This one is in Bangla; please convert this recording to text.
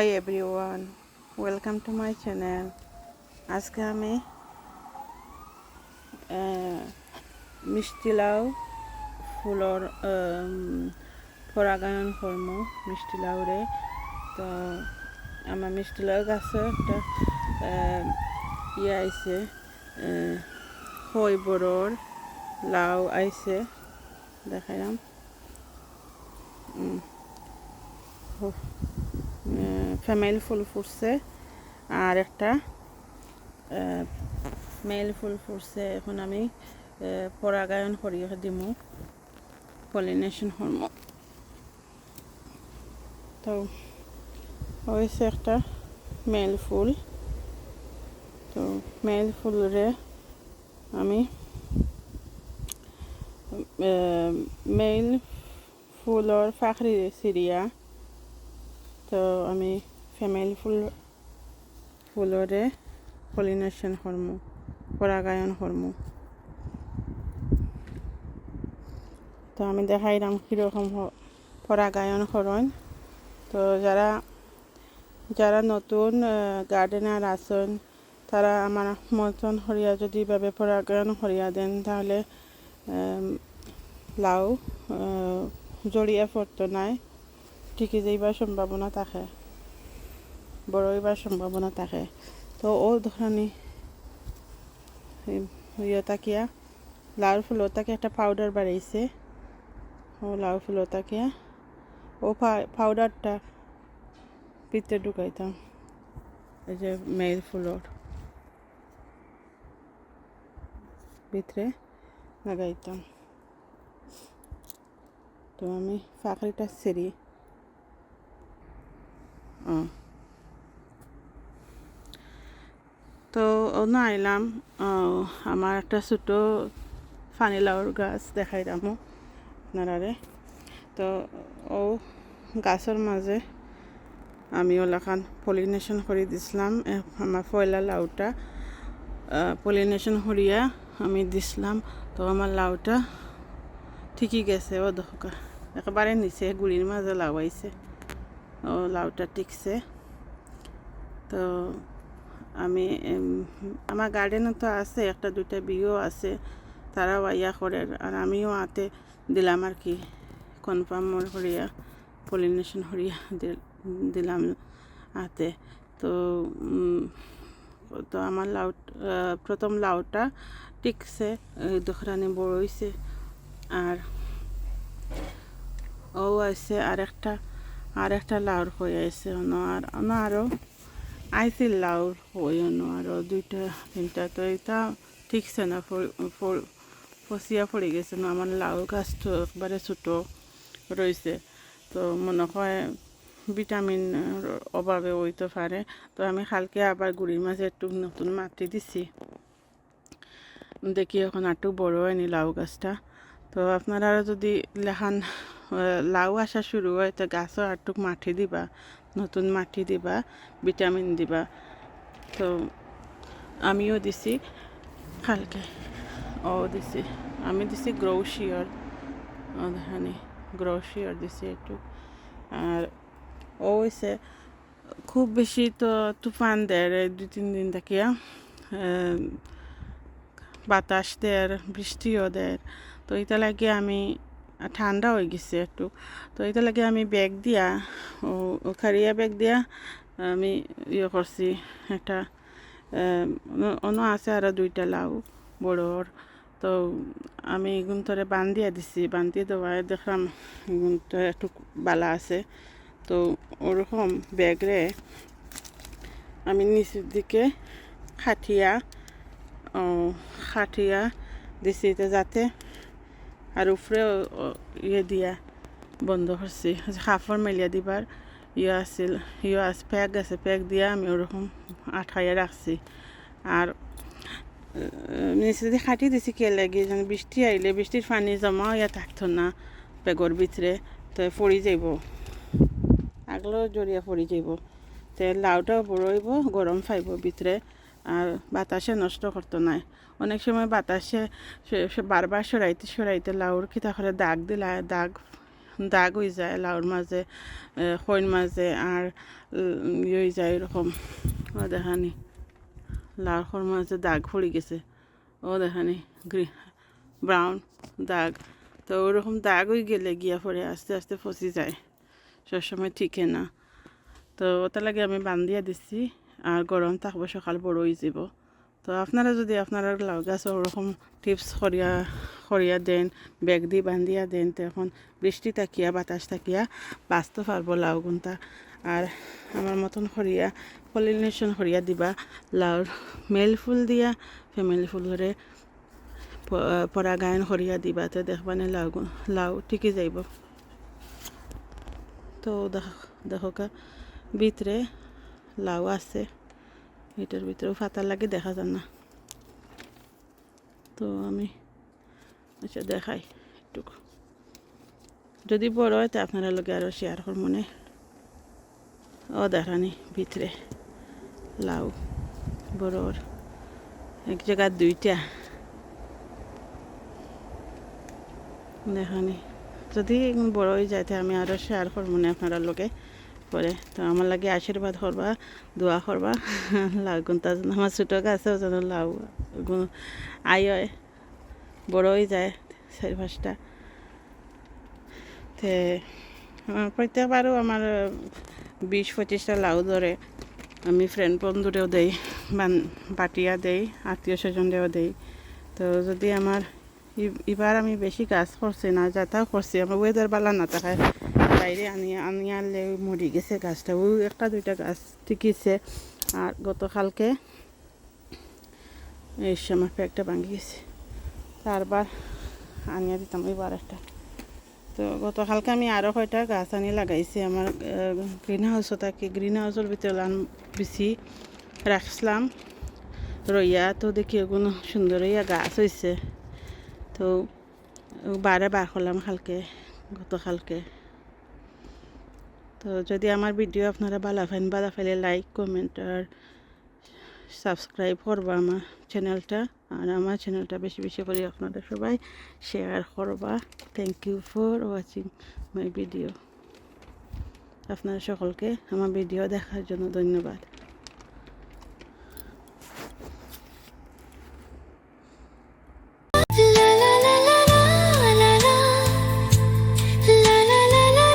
Hi everyone welcome to my channel আজকে আমি মিষ্টি লাউ ফুলর পরাগায়ন কর্ম মিষ্টি লাউরে। তো আমার মিষ্টি লাউ গাছে একটা ইয়ে আইছে হই বড়র লাউ আইছে। দেখাইলাম। ফ্যামেল ফুল ফুটছে। আর একটা মেল ফুল ফুটছে। এখন আমি পরাগায়ন করিয়ে দিমু। পলিনেশন হরমো তো, হয়েছে একটা মেল ফুল। তো মেল ফুলরে আমি মেল ফুলৰ ফাখৰি চিৰিয়া তো আমি ফেমেল ফুল ফুলৰে পলিনেশন হরমো পরাগায়ন হরমো তো আমি দেখাইলাম কীরকম পরাগায়ন করন তো যারা যারা নতুন গার্ডেনার আছেন, তারা আমার মতন হরিয়া যদি এভাবে পরাগায়ন হরিয়া দেন, তাহলে লাউ জড়িয়ে পড়তো নাই টিকে যাইবার সম্ভাবনা থাকে। বড় হইবার সম্ভাবনা থাকে। তো ও ধরনি ইয়ে তাকিয়া, লাউ ফুল তাকে একটা পাউডার বাড়াইছে ও লাউ ফুল তাকিয়া ও পাউডারটা ভিতরে ঢুকাইতাম। এই যে মেল ফুলর ভিতরে লাগাইতাম। তো আমি ফাঁকড়িটা সেরি ও অন্য আইলাম আমার একটা ছোটো ফানি লাউর গাছ দেখাইলাম আপনারারে। তো ও গাছের মাঝে আমি ওলাখান পলিনেশন করে দিছিলাম আমার পয়লা লাউটা। পলিনেশন করিয়া আমি দিছিলাম, তো আমার লাউটা ঠিকই গেছে ও দোকা একেবারে নিচে, গুড়ির মাঝে লাউ আইছে ও লাউটা টিকছে। তো আমি আমার গার্ডেনে তো আছে, একটা, দুইটা বিয়েও আছে, তারাও আইয়া করে, আর আমিও আতে দিলাম আর কি কনফার্ম হরিয়া পলিনেশন হরিয়া দিলাম হাতে তো তো আমার লাউ প্রথম লাউটা টিকছে দোখরানি বড় হয়েছে আর ও আছে আর একটা আর একটা লাউর হয়ে আছে অন্য আর, অন্য আরও আইছিল লাউর হই অন্য আরও দুইটা, তিনটা তো এটা ঠিকছে না ফসিয়া পড়ে গেছে না, আমার লাউ গাছ তো একবারে ছোটো রয়েছে। তো মনে হয় ভিটামিন অভাবে হইতে পারে। তো আমি কালকে আবার গুড়ির মাঝে একটু নতুন মাটি দিছি। দেখি এখন একটু বড় হয়নি লাউ গাছটা। তো আপনারা যদি লেখান লাউ আসা শুরু হয়, তো গাছও একটু মাটি দিবা। নতুন মাটি দিবা, ভিটামিন দিবা। তো আমিও দিছি কালকে। ও দিছি। আমি দিছি গ্রো শিওর ও দেখানি গ্রো শিওর দিছি একটু। আর ও হয়েছে খুব বেশি তো তুফান দেয় দুই, তিন দিন থাকিয়া। বাতাস দেয় বৃষ্টিও দেয়। তো এটা লাগে আমি ঠান্ডা হয়ে গেছে একটু। তো এটা লাগে আমি ব্যাগ দিয়া, ও খারিয়া ব্যাগ দিয়া, আমি ইয়ে করছি একটা অন্য- আছে আরও দুইটা লাউ বড়র তো আমি এগুন তোরে বান্ধিয়া দিছি, বান্ধিয়ে দেওয়ায় দেখলাম এগুন তো একটু বালা আছে। তো ওরকম ব্যাগরে আমি নিচের দিকে খাটিয়া খাটিয়া দিছি যাতে আর উপরে ইয়ে দিয়া বন্ধ করছি। কাপড় মেলিয়া দিবার ইয়ে আছিল ইয়ে আছে প্যাক আছে, প্যাক দিয়া আমি ওরকম আঠাইয়া রাখছি। আর নিচে দিয়ে খাটি দিছি কে লাগে, যেন বৃষ্টি আইলে, বৃষ্টির পানি জমা হইয়া থাকতো না বেগর ভিতরে, তো পড়ি যাইব। আগলেও জড়িয়া পড়ি যাইব। তে লাউটাও বড় হইব, গরম পাইব ভিতরে। আর বাতাসে নষ্ট করতো নাই অনেক সময় বাতাসে বারবার সরাইতে সরাইতে লাউর কিতা করে দাগ দিলা, দাগ দাগ হয়ে যায় লাউর মাঝে খৈন মাঝে আর ইয়ে হয়ে যায় এরকম। ও দেখানি লাউর মাঝে দাগ পড়ে গেছে। ও দেখানি গ্রি, ব্রাউন দাগ। তো ওরকম দাগ হয়ে গেলে গিয়া পরে আস্তে আস্তে ফসি যায়। সবসময় ঠিকে না। তো ওটা লাগে আমি বান্ধিয়া দিচ্ছি আর গরম থাকব, সকাল বড় হয়ে যাব। তো আপনারা যদি আপনারা লাউ গাছ ওরকম টিপস করিয়া করিয়া দেন ব্যাগ দিয়ে বান্ধিয়া দেন, তো এখন বৃষ্টি থাকিয়া, বাতাস থাকিয়া বাঁচতে পারব লাউ গুনটা। আর আমার মতন করিয়া পলিনেশন করিয়া দিবা। লাউর মেল ফুল দিয়া ফ্যামিলি ফুল করে প- পরাগায়ন করিয়া দিবা, তো দেখবানে লাউ গুণ- লাউ ঠিকই যাইব। তো দেখ, দেখো ভিতরে লাউ আছে। এটার ভিতরেও ফাতা লাগে, দেখা যায় না। তো আমি আচ্ছা দেখাই একটু। যদি বড় হয়, তো আপনারা লোকে আরও শেয়ার কর মনে। ও, দেখানি ভিতরে। লাউ বড়র এক জায়গায় দুইটা। দেখানি। যদি বড় হয়ে যায় আমি আরও শেয়ার করব না আপনারা লোকে পরে। তো আমার লাগে আশীর্বাদ করবা, দোয়া করবা। লাউ গুনতা যেন আমার ছোটো গাছেও যেন লাউ গুণ আই হয়, বড় হয়ে যায় চারি পাঁচটা তে প্রত্যেকবারও আমার বিশ পঁচিশটা লাউ ধরে। আমি ফ্রেন্ড বন্ধুরেও দেই বাটিয়া দেই, আত্মীয় স্বজনরেও দেই। তো যদি আমার এবার আমি বেশি গাছ করছি না যাতাও করছি, আমার ওয়েদার বালা না থাকায়। বাইরে আনি আনি আনলে মরি গেছে গাছটা। ওই একটা দুইটা গাছ টিকিছে আর গতকালকে এই আমার একটা ভাঙি গেছে। তারবার আনিয়া দিতাম এবার একটা। তো গতকালকে আমি আরও কয়টা গাছ আনি লাগাইছি। আমার গ্রিন হাউসও থাকি। গ্রিন হাউসের ভিতরে বেশি রাখছিলাম। রইয়া তো দেখি ওগুলো সুন্দর হইয়া গাছ হয়েছে তো বারে বার করলাম কালকে, গতকালকে। তো যদি আমার ভিডিও আপনারা ভালো ফেন ভালো ফেলে লাইক কমেন্ট আর সাবস্ক্রাইব করবা আমার চ্যানেলটা আর আমার চ্যানেলটা বেশি বেশি করে আপনারা সবাই শেয়ার করবা। Thank you for watching my video আপনারা সকলকে আমার ভিডিও দেখার জন্য ধন্যবাদ।